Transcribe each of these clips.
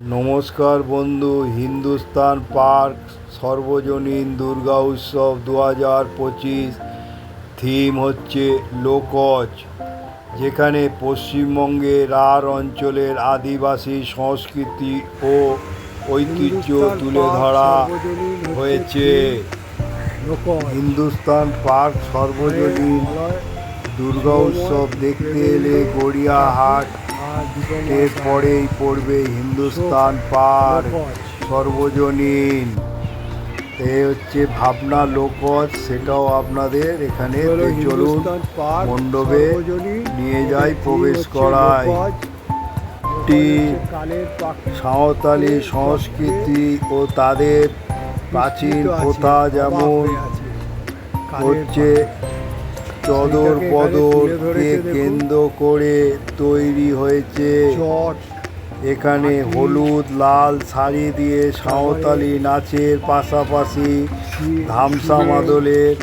নমস্কার বন্ধু হিন্দুস্তান পার্ক সর্বজনীন দুর্গা উৎসব দু হাজার পঁচিশ। থিম হচ্ছে লোকজ যেখানে পশ্চিমবঙ্গের আর অঞ্চলের আদিবাসী সংস্কৃতি ও ঐতিহ্য তুলে ধরা হয়েছে। হিন্দুস্তান পার্ক সর্বজনীন দুর্গা উৎসব দেখতে এলে গড়িয়াহাট এর পরেই পড়বে হিন্দুস্তান পার্ক সর্বজনীন। এ হচ্ছে ভাবনা লোকজ সেটাও আপনাদের এখানে চলুন মণ্ডপে নিয়ে যাই প্রবেশ করায় একটি সাঁওতালি সংস্কৃতি ও তাদের প্রাচীন প্রথা যেমন হচ্ছে চদর বদরকে কেন্দ্র করে তৈরি হয়েছে। এখানে হলুদ লাল শাড়ি দিয়ে সাঁওতালি নাচের পাশাপাশি ধামসা মাদলের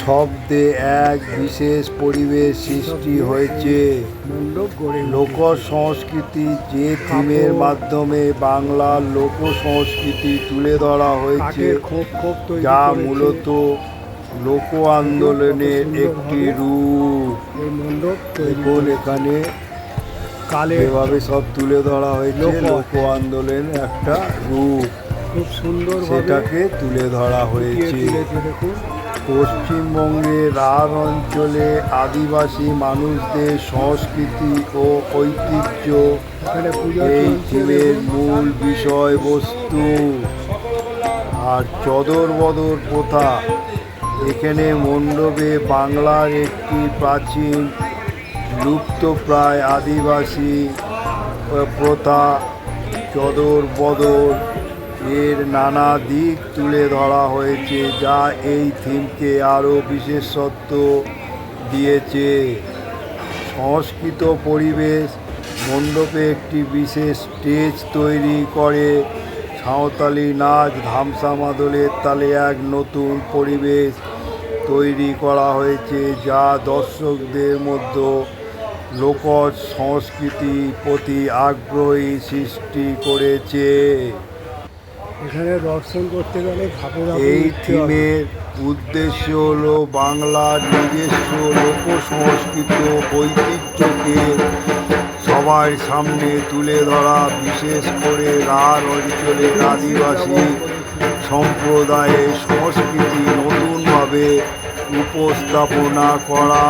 শব্দে এক বিশেষ পরিবেশ সৃষ্টি হয়েছে। লোক সংস্কৃতি যে থিমের মাধ্যমে বাংলার লোক সংস্কৃতি তুলে ধরা হয়েছে যা মূলত লোক আন্দোলনের একটি রূপ। দেখুন এখানে কালের যেভাবে সব তুলে ধরা হয়েছে লোক। আন্দোলনের একটা রূপ। খুব সুন্দর সেটাকে তুলে ধরা হয়েছে। পশ্চিমবঙ্গের আর অঞ্চলে আদিবাসী মানুষদের সংস্কৃতি ও ঐতিহ্য এই থিমের মূল বিষয়বস্তু। আর চদর বদর প্রথা এখানে মণ্ডপে বাংলার একটি প্রাচীন লুপ্তপ্রায় আদিবাসী প্রথা, চদর বদর এর নানা দিক তুলে ধরা হয়েছে, যা এই থিমকে আরও বিশেষত্ব দিয়েছে। সংস্কৃত পরিবেশ, মণ্ডপে একটি বিশেষ স্টেজ তৈরি করে, সাঁওতালি নাচ ধামসা মাদলের তালে এক নতুন পরিবেশ তৈরি করা হয়েছে যা দর্শকদের মধ্যে লোকজ সংস্কৃতি প্রতি আগ্রহী সৃষ্টি করেছে। এখানে দর্শন করতে গেলে এই থিমের উদ্দেশ্য হল বাংলার নিজস্ব লোক সংস্কৃতি ও ঐতিহ্যকে সবার সামনে তুলে ধরা বিশেষ করে রার অঞ্চলের আদিবাসী সম্প্রদায়ের সংস্কৃতি নতুনভাবে উপস্থাপনা করা।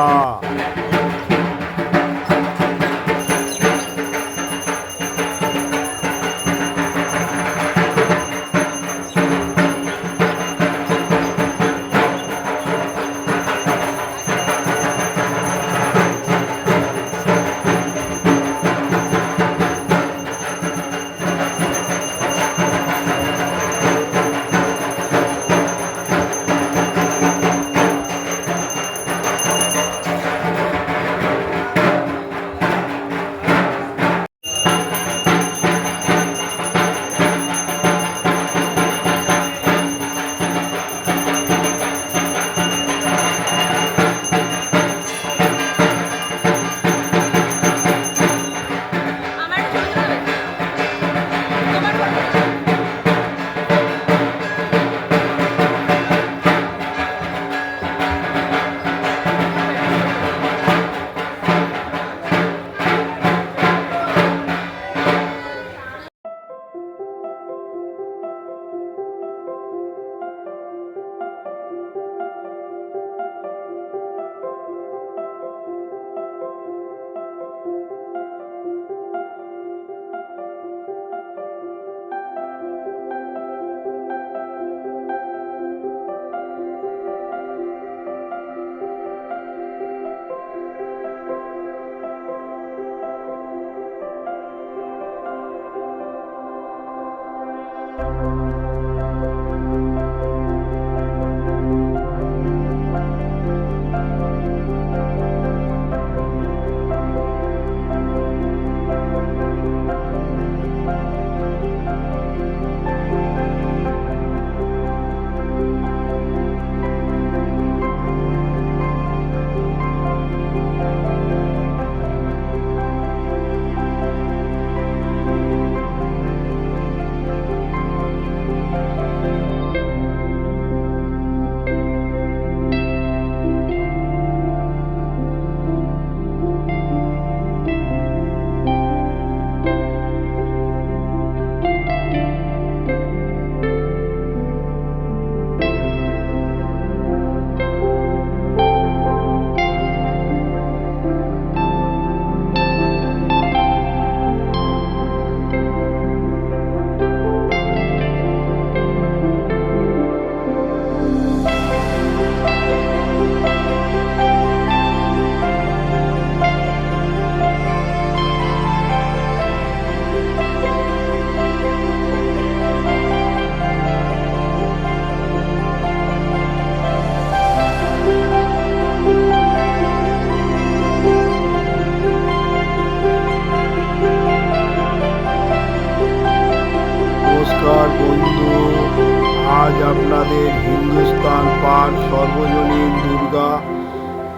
হিন্দুস্তান পার্ক সর্বজনীন দুর্গা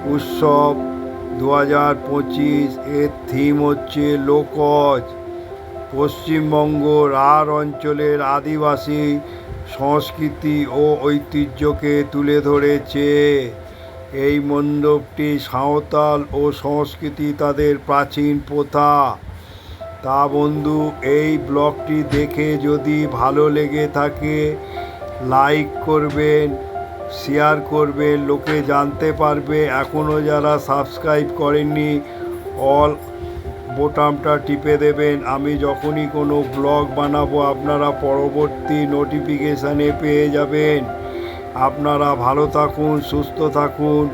উৎসব দু হাজার পঁচিশ। এর থিম হচ্ছে লোকজ। পশ্চিমবঙ্গ রাঢ় অঞ্চলের আদিবাসী সংস্কৃতি ও ঐতিহ্যকে তুলে ধরেছে। এই মণ্ডপটি সাঁওতাল ও সংস্কৃতি তাদের প্রাচীন প্রথা। তা বন্ধু, এই ব্লগটি দেখে যদি ভালো লেগে থাকে লাইক করবেন শেয়ার করবেন লোকে জানতে পারবে। এখনও যারা সাবস্ক্রাইব করেননি অল বোতামটা টিপে দেবেন। আমি যখনই কোনো ব্লগ বানাবো, আপনারা পরবর্তী নোটিফিকেশানে পেয়ে যাবেন। আপনারা ভালো থাকুন, সুস্থ থাকুন।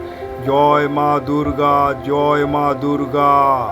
জয় মা দুর্গা, জয় মা দুর্গা।